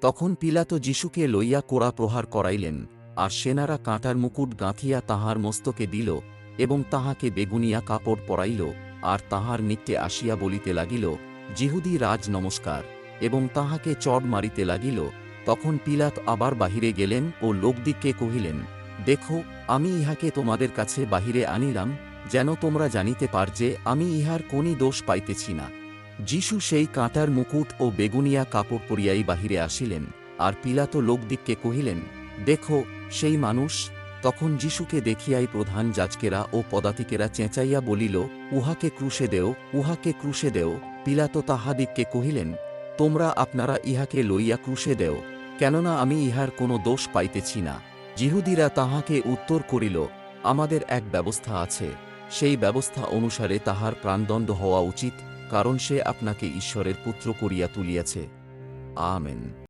তখন পিলাতো যিশুকে লইয়া কোড়া প্রহার করাইলেন, আর সেনারা কাঁটার মুকুট গাঁথিয়া তাহার মস্তকে দিল, এবং তাহাকে বেগুনিয়া কাপড় পরাইল, আর তাহার নিত্যে আসিয়া বলিতে লাগিল জিহুদি রাজ নমস্কার। এবং তাহাকে চড় মারিতে লাগিল। তখন পিলাত আবার বাহিরে গেলেন ও লোকদিককে কহিলেন, দেখো, আমি ইহাকে তোমাদের কাছে বাহিরে আনিলাম, যেন তোমরা জানিতে পার যে আমি ইহার কোনই দোষ পাইতেছি না। যিশু সেই কাঁটার মুকুট ও বেগুনিয়া কাপড় পরিয়াই বাহিরে আসিলেন, আর পিলাতো লোকদিককে কহিলেন, দেখো, সেই মানুষ? তখন যিশুকে দেখিয়াই প্রধান যাজকেরা ও পদাতিকেরা চেঁচাইয়া বলিল, উহাকে ক্রুশে দেও, উহাকে ক্রুশে দেও। পিলাতো তাহাদিককে কহিলেন, তোমরা আপনারা ইহাকে লইয়া ক্রুশে দেও, কেননা আমি ইহার কোনো দোষ পাইতেছি না। জিহুদিরা তাহাকে উত্তর করিল, আমাদের এক ব্যবস্থা আছে, সেই ব্যবস্থা অনুসারে তাহার প্রাণদণ্ড হওয়া উচিত কারণ সে আপনাকে ঈশ্বরের পুত্র করিয়া তুলিয়াছে। আমেন।